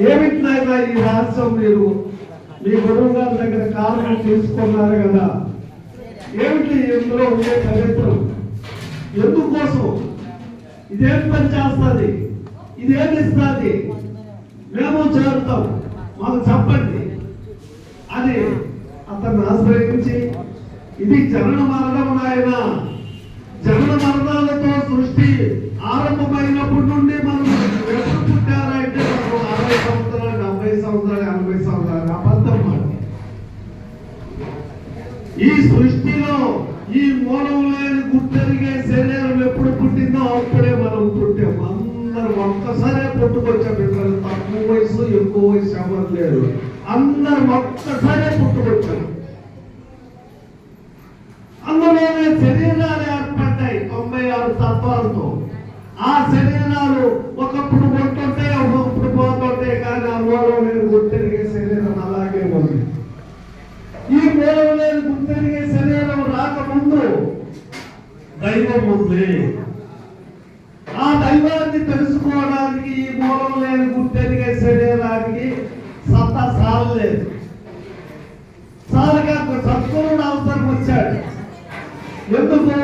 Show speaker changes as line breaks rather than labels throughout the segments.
ఏమిటినైనా ఈ రహస్యం మీరు? మీ గురువు గారి దగ్గర కారణం తీసుకున్నారు కదా. ఏమిటి ఇందులో ఉండే చరిత్రం? ఎందుకోసం? ఇదేం పని చేస్తుంది? ఇదేం ఇస్తుంది? మేము చేరుతాం. మాకు చెప్పండి. అని అతన్ని ఆశ్రయించి ఇది జనన మరణం నాయన. జనన మరణాలతో సృష్టి ఆరంభమైనప్పటి నుండి ఈ సృష్టిలో ఈ మూలం లేని గుట్టెరిగే శరీరం ఎప్పుడు పుట్టిందో అప్పుడే మనం పుట్టాం. అందరం ఒక్కసారే పుట్టుకొచ్చాం. ఇతరులు తక్కువ వయసు ఎక్కువ వయసు ఎవరు లేరు. అందరం ఒక్కసారే పుట్టుకొచ్చాం. అందులోనే శరీరాలు ఏర్పడ్డాయి. తొంభై ఆరు తత్వాలతో. ఆ శరీరాలు ఒకప్పుడు ఉంటుంటే ఒకప్పుడు పోతుంటే కానీ ఆ మూలం లేని గుర్తెరిగే శరీరం అలాగే ఉంది. లేని శరీరం రాకముందు దైవం ఉంది. ఆ దైవాన్ని తెలుసుకోవడానికి ఈ మూలం లేని గుర్తెరిగే శరీరానికి సత్తా సాలలేదు సాలగా సత్గురుడు అవసరం వచ్చాడు. ఎందుకు?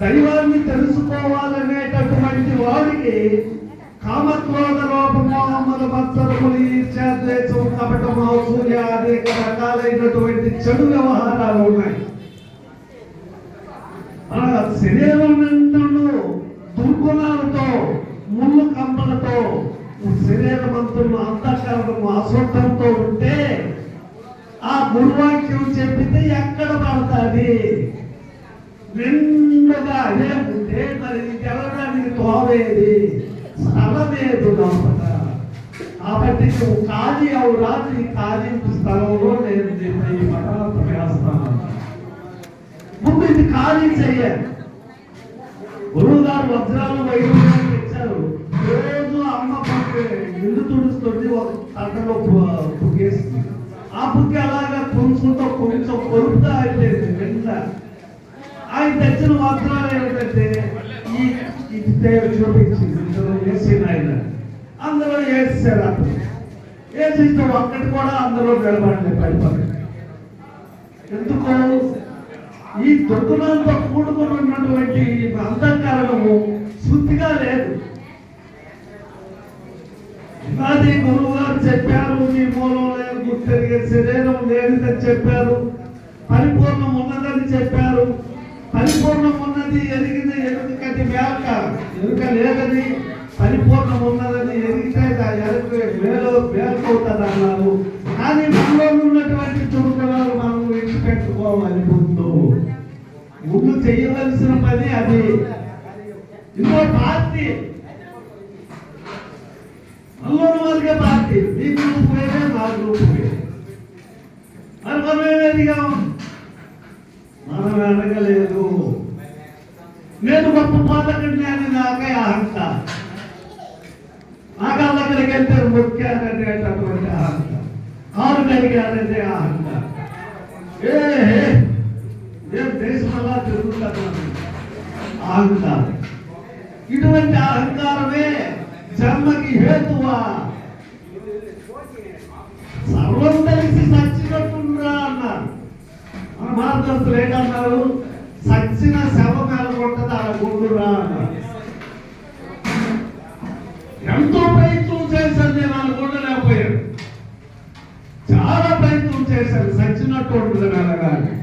దైవాన్ని తెలుసుకోవాలనేటటువంటి వాడికి కామక్రోధ రూపమోహముల మత్సరములు ఈర్ష్యాద్వేషం కపటము సూర్య అనేక రకాలైనటువంటి చెడు వ్యవహారాలు ఉన్నాయి. ఆ శరీరం నిండును దుర్గుణాలతో ముళ్ళు కంపలతో శరీరం శరీరమంతులు అంతఃకరణము అశుద్ధంతో ఉంటే ఆ గురువాక్యం చెప్పితే ఎక్కడ పడతాది? నిండుగా అదే ఉంటే మరి తెలడానికి తోవేది స్థలమేదు లోపల కాబట్టి నువ్వు ఖాళీ అవురా నీ ఖాళీ స్థలంలో నేను నిన్ను ఈ మఠాలకు వేస్తాను ముందు ఇది ఖాళీ చెయ్యాలి గురువు గారు వజ్రాలు వైద్యులు ఇచ్చారు రోజు అమ్మ పక్క ఇల్లు తుడుస్తుంది ఒక తట్టలో పుగ్గేస్తుంది. ఆ బుక్ అలాగా కొంచెంతో కొంచెం కొరుకుతా అయిపోయింది వెంట ఆయన తెచ్చిన వస్త్రాలు ఏమిటంటే ఈ ఇది చూపించి చూపించింది ఇందులో వేసిన ఆయన అందులో వేసారు అప్పుడు. ఒక్కటి కూడా అందులో నిలబడలేదు పడిపోయి ఎందుకు? ఈ దుర్గుణంతో కూడుకుని ఉన్నటువంటి అంతఃకరణము శుద్ధిగా లేదు. అది గురువు గారు చెప్పారు మీ మూలం లేదు గుర్తెరిగే శరీరం లేనిదని చెప్పారు. పరిపూర్ణం ఉన్నదని చెప్పారు. పరిపూర్ణం ఉన్నది ఎరిగిన ఎరుకటి మేక ఎరుక లేదని పరిపూర్ణం ఉన్నదని ఎదిగితే మేలు మేలుకోతుంది అన్నారు కానీ మనలో ఉన్నటువంటి చురుకులను మనం విడిచిపెట్టుకోవాలి ముందు. ముందు చేయవలసిన పని అది. ఇంకో పార్టీ. మనలో వారికే పార్టీ. మీ గ్రూప్ వేరే మా గ్రూప్ వేరే మరి మనం ఏమేదిగాం మనం అడగలేదు నేను గొప్ప పాతకండి అని నాకే అహంకారం. ఆకాల దగ్గరికి వెళ్తే ముఖ్యాననేటటువంటి అహంకారం కారు కలిగాననే అహంకారం ఏ ఏ, నేను దేశం అలా తిరుగుతున్నాను అహంకారం ఇటువంటి అహంకారమే జన్మకి హేతువా సర్వం తెలిసి సచ్చినట్టుండ్రా అన్నారు మన భారతదేశంలో ఏంటన్నారు సచ్చిన శవం ఎలాగుంటుంది అలా గుండురా అన్నారు చేశారు. సచ్చినట్టు ఉంటుంది వెళ్ళగాలి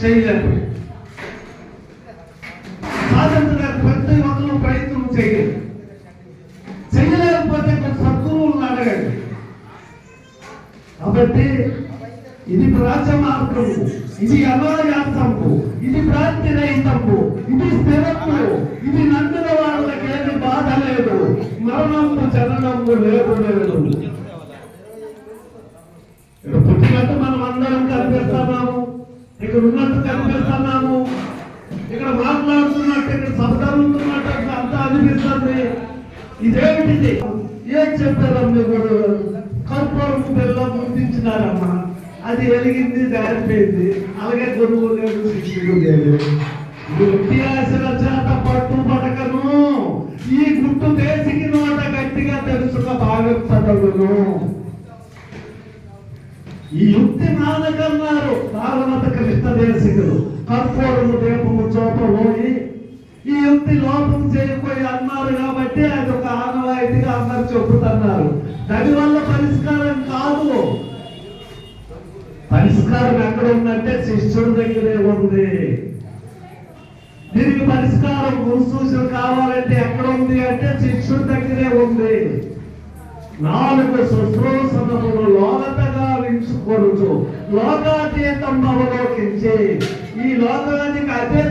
చేయలేదు. సాధించడానికి ప్రతి ఒక్కరు ప్రయత్నం చేయలేదు. చేయలేకపోతే కొంచెం సద్గురువులను అడగండి. కాబట్టి ఇది ప్రాచ ప్రాచమార్గము. ఇది అనాయాసము ఇది ప్రాంతి రహితము. ఇది స్థిరము ఇది నందుల వాళ్ళకి ఏది బాధ లేదు. మరణము చలనము లేదు లేదు. ఇక్కడ ఉన్నట్టు కనిపిస్తున్నాము. ఇక్కడ మాట్లాడుతున్నట్టు ఇక్కడ శబ్దాలుతున్నట్టు అంతా అనిపిస్తుంది. ఇదేమిటిది? ఏం చెప్పారమ్మ ఇప్పుడు కర్పూరం బెల్లం ముద్దించినారమ్మా అది వెలిగింది దారిపోయింది అలాగే గురువు లేదు శిష్యుడు లేదు. వ్యత్యాసల చేత పట్టు పడకను. ఈ గుట్టు దేశికి నోట గట్టిగా తెలుసు కనబడదును ఈ యుక్తి నానకన్నారు భాగవత కృష్ణదేశికులు కర్పూరము దీపము చూపబోయి ఈ ఇంటి లోపం చేయకపోయి అన్నారు కాబట్టి అది ఒక ఆనవాయితీగా అందరు చెప్పుతున్నారు దానివల్ల పరిష్కారం కాదు. పరిష్కారం ఎక్కడ ఉందంటే శిష్యుడి దగ్గరే ఉంది. దీనికి పరిష్కారం గురుసూచన కావాలంటే ఎక్కడ ఉంది అంటే శిష్యుడి దగ్గరే ఉంది. నాలుగు శుశ్రూషణములు లోకతగా వించుకొనుచు లోకాతీతం భవలోకించి ఈ లోకానికి అదే